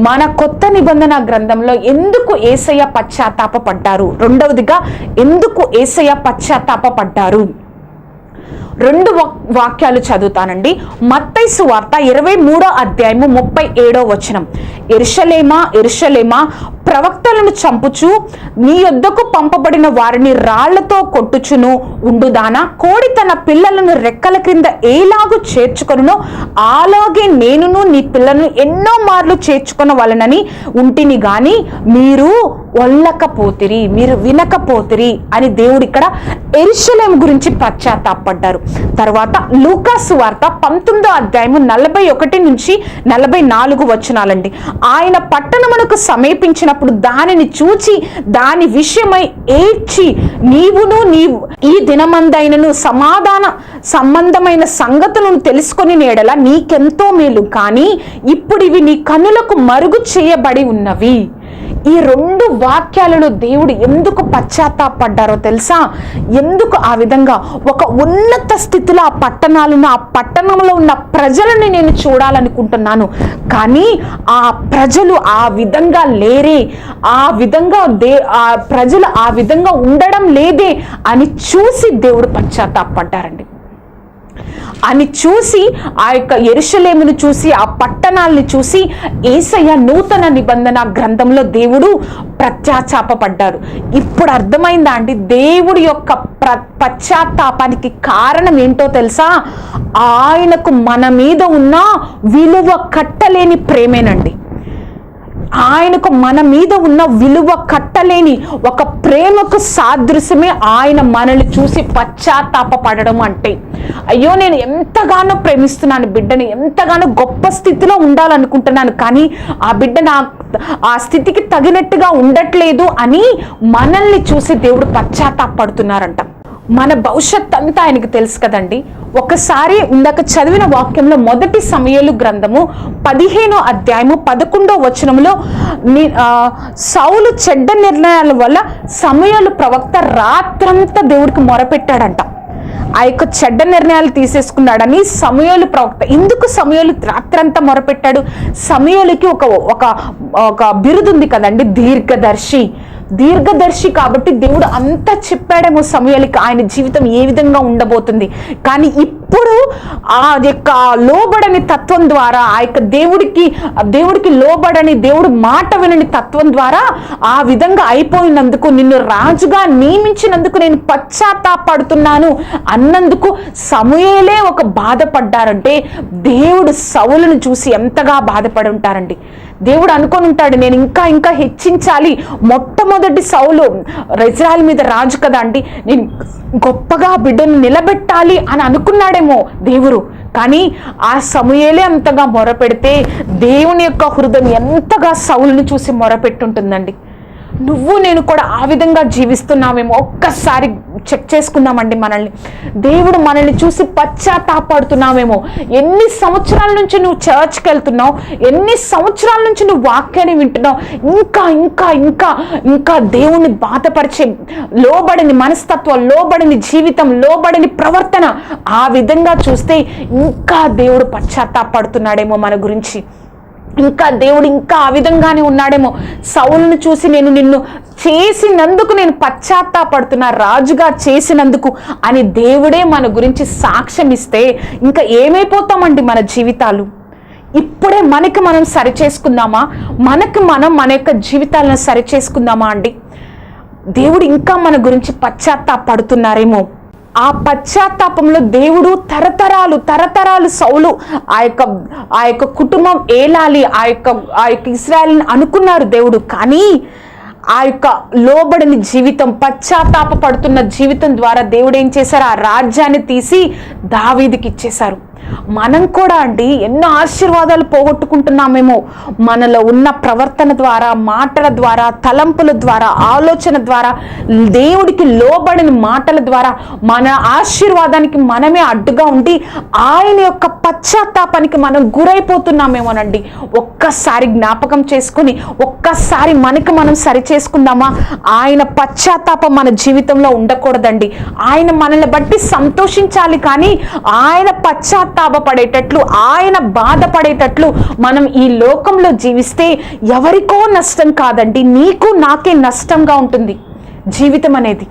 మన కొత్త నిబంధన గ్రంథంలో ఎందుకు ఏసయ్య పశ్చాత్తాప పడ్డారు రెండవదిగా ఎందుకు ఏసయ్య పశ్చాత్తాప పడ్డారు రెండు వాక్యాలు చదువుతానండి. మత్తైసు వార్త ఇరవై మూడో అధ్యాయము ముప్పై ఏడో వచనం. ఎరుషలేమా ఎరుషలేమా ప్రవక్తలను చంపుచు నీ యొద్దకు పంపబడిన వారిని రాళ్ళతో కొట్టుచును ఉండుదానా కోడి తన పిల్లలను రెక్కల క్రింద ఏలాగు చేర్చుకొనునో అలాగే నేనును నీ పిల్లలను ఎన్నో మార్లు చేర్చుకున్న వలనని ఉంటిని గాని మీరు ఒల్లకపోతిరి మీరు వినకపోతిరి అని దేవుడు ఇక్కడ ఎరుషలేం గురించి పశ్చాత్తాపడ్డారు. తర్వాత లూకాసు వార్త పంతొమ్మిదో అధ్యాయము నలభై ఒకటి నుంచి నలభై నాలుగు వచనాలండి. ఆయన పట్టణమునకు సమీపించినప్పుడు దానిని చూచి దాని విషయమై ఏడ్చి నీవును నీవు ఈ దినమందైనను సమాధాన సంబంధమైన సంగతులను తెలుసుకొని నేడల నీకెంతో మేలు. కానీ ఇప్పుడు ఇవి నీ కన్నులకు మరుగు చేయబడి ఉన్నవి. ఈ రెండు వాక్యాలలో దేవుడు ఎందుకు పశ్చాత్తాపడ్డారో తెలుసా? ఎందుకు ఆ విధంగా ఒక ఉన్నత స్థితిలో ఆ పట్టణాలను ఆ పట్టణంలో ఉన్న ప్రజలని నేను చూడాలనుకుంటున్నాను. కానీ ఆ ప్రజలు ఆ విధంగా లేరే ఆ విధంగా దే ఆ ప్రజలు ఆ విధంగా ఉండడం లేదే అని చూసి దేవుడు పశ్చాత్తాపడ్డారండి. అని చూసి ఆ యొక్క ఎరుషలేమును చూసి ఆ పట్టణాలను చూసి ఏసయ్య నూతన నిబంధన గ్రంథంలో దేవుడు ప్రత్యాచాపపడ్డారు. ఇప్పుడు అర్థమైందా అండి? దేవుడి యొక్క ప్ర పశ్చాత్తాపానికి కారణం ఏంటో తెలుసా? ఆయనకు మన మీద ఉన్న విలువ కట్టలేని ప్రేమేనండి. ఆయనకు మన మీద ఉన్న విలువ కట్టలేని ఒక ప్రేమకు సాదృశ్యమే ఆయన మనల్ని చూసి పశ్చాత్తాప పడడం అంటే. అయ్యో నేను ఎంతగానో ప్రేమిస్తున్నాను బిడ్డని ఎంతగానో గొప్ప స్థితిలో ఉండాలనుకుంటున్నాను కానీ ఆ బిడ్డ నా ఆ స్థితికి తగినట్టుగా ఉండట్లేదు అని మనల్ని చూసి దేవుడు పశ్చాత్తాపడుతున్నారంట. మన భవిష్యత్ అంతా ఆయనకు తెలుసు కదండి. ఒకసారి ఇందాక చదివిన వాక్యంలో మొదటి సమయలు గ్రంథము పదిహేనో అధ్యాయము పదకొండో వచనంలో సౌలు చెడ్డ నిర్ణయాల వల్ల సమయాలు ప్రవక్త రాత్రంతా దేవుడికి మొరపెట్టాడంట. ఆ యొక్క చెడ్డ నిర్ణయాలు తీసేసుకున్నాడని సమయాలు ప్రవక్త ఎందుకు సమయాలు రాత్రంతా మొరపెట్టాడు. సమయాలకి ఒక ఒక ఒక బిరుదు ఉంది కదండి దీర్ఘదర్శి. దీర్ఘదర్శి కాబట్టి దేవుడు అంతా చెప్పాడేమో సమయాలకి ఆయన జీవితం ఏ విధంగా ఉండబోతుంది. కానీ ఇప్పుడు అప్పుడు ఆ యొక్క లోబడని తత్వం ద్వారా ఆ యొక్క దేవుడికి దేవుడికి లోబడని దేవుడు మాట వినని తత్వం ద్వారా ఆ విధంగా అయిపోయినందుకు నిన్ను రాజుగా నియమించినందుకు నేను పశ్చాత్తాపడుతున్నాను అన్నందుకు సమయలే ఒక బాధపడ్డారంటే దేవుడు సవులను చూసి ఎంతగా బాధపడి ఉంటారండి. దేవుడు అనుకొని ఉంటాడు నేను ఇంకా ఇంకా హెచ్చించాలి. మొట్టమొదటి సౌలు ఇజ్రాయల్ మీద రాజు కదా అండి నేను గొప్పగా బిడ్డను నిలబెట్టాలి అని అనుకున్నాడేమో దేవుడు. కానీ ఆ సమయలే అంతగా మొరపెడితే దేవుని యొక్క హృదయం ఎంతగా సౌలుని చూసి మొరపెట్టుంటుందండి. నువ్వు నేను కూడా ఆ విధంగా జీవిస్తున్నామేమో. ఒక్కసారి చెక్ చేసుకుందామండి మనల్ని. దేవుడు మనల్ని చూసి పశ్చాత్తాపడుతున్నామేమో. ఎన్ని సంవత్సరాల నుంచి నువ్వు చర్చ్కి వెళ్తున్నావు? ఎన్ని సంవత్సరాల నుంచి నువ్వు వాక్యాన్ని వింటున్నావు? ఇంకా ఇంకా ఇంకా ఇంకా దేవుణ్ణి బాధపరిచే లోబడిని మనస్తత్వం లోబడిని జీవితం లోబడిని ప్రవర్తన ఆ విధంగా చూస్తే ఇంకా దేవుడు పశ్చాత్తాపడుతున్నాడేమో మన గురించి. ఇంకా దేవుడు ఇంకా ఆ విధంగానే ఉన్నాడేమో. సౌలును చూసి నేను నిన్ను చేసినందుకు నేను పశ్చాత్తాపడుతున్నా రాజుగా చేసినందుకు అని దేవుడే మన గురించి సాక్ష్యం ఇస్తే ఇంకా ఏమైపోతామండి మన జీవితాలు? ఇప్పుడే మనకి మనం సరి చేసుకుందామా మనకి మనం మన యొక్క జీవితాలను సరి చేసుకుందామా అండి? దేవుడు ఇంకా మన గురించి పశ్చాత్తాపడుతున్నారేమో. ఆ పశ్చాత్తాపంలో దేవుడు తరతరాలు తరతరాలు సౌలు ఆ యొక్క ఆ యొక్క కుటుంబం ఏలాలి ఆ యొక్క ఆ యొక్క ఇస్రాయల్ని అనుకున్నారు దేవుడు. కానీ ఆ యొక్క లోబడిని జీవితం పశ్చాత్తాప పడుతున్న జీవితం ద్వారా దేవుడు ఏం చేశారు? ఆ రాజ్యాన్ని తీసి దావీదికి ఇచ్చేశారు. మనం కూడా అండి ఎన్నో ఆశీర్వాదాలు పోగొట్టుకుంటున్నామేమో. మనలో ఉన్న ప్రవర్తన ద్వారా మాటల ద్వారా తలంపుల ద్వారా ఆలోచన ద్వారా దేవుడికి లోబడిన మాటల ద్వారా మన ఆశీర్వాదానికి మనమే అడ్డుగా ఉండి ఆయన యొక్క పశ్చాత్తాపానికి మనం గురైపోతున్నామేమోనండి. ఒక్కసారి జ్ఞాపకం చేసుకొని ఒక్కసారి మనకి మనం సరి చేసుకుందామా ఆయన పశ్చాత్తాపం మన జీవితంలో ఉండకూడదండి. ఆయన మనల్ని బట్టి సంతోషించాలి కానీ ఆయన పశ్చాత్తాపం పశ్చాత్తాపడేటట్లు ఆయన బాధపడేటట్లు మనం ఈ లోకంలో జీవిస్తే ఎవరికో నష్టం కాదండి నీకు నాకే నష్టంగా ఉంటుంది జీవితం అనేది.